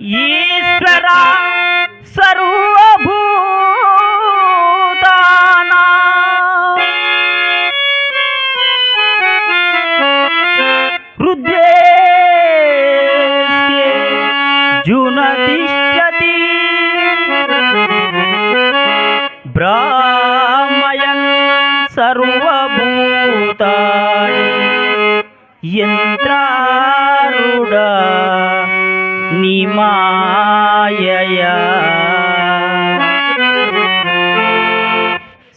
ईश्वरा सर्वभूताना. हृदये जुनतिष्ठति. ब्राह्मयन् सर्वभूतानि. यन्त्रा మాయయా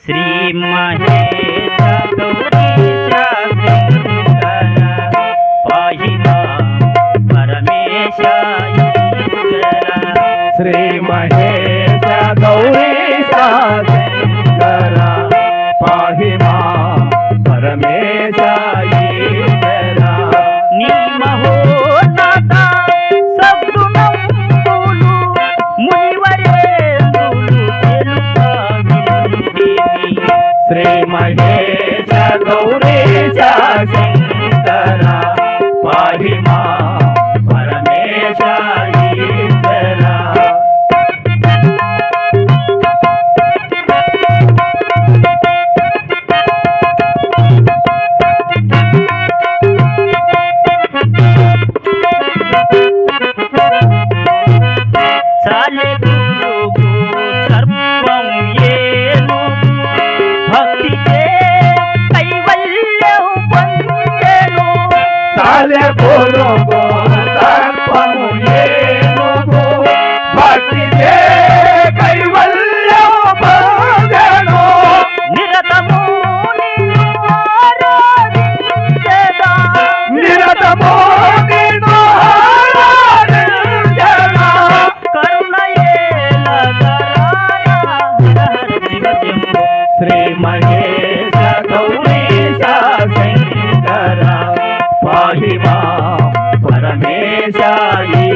శ్రీ మహేశ గౌరీశ శంకర श्री महेश गौरीच्या शंकरा ఆరాధించెదా. కరుణయే నగరారా హర శివ శంభో. శ్రీ మహేశ గౌరీశ మహిమా. పరమేశాయి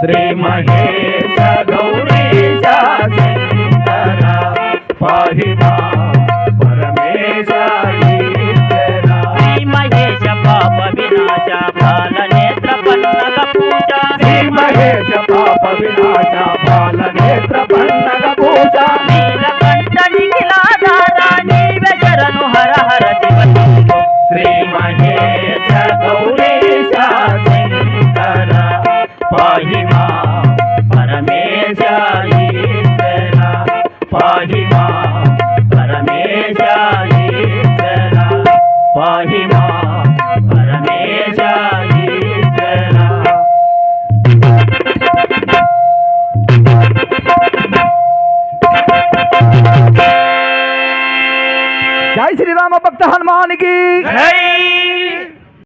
శ్రీ మహేశ గౌరీశ శంకర పాహి పరమేశ శ్రీ మహేశ పాప వినాశ బాల నేత్ర పన్నగ పూజ. శ్రీ మహేశ जय श्री राम भक्त हनुमान की।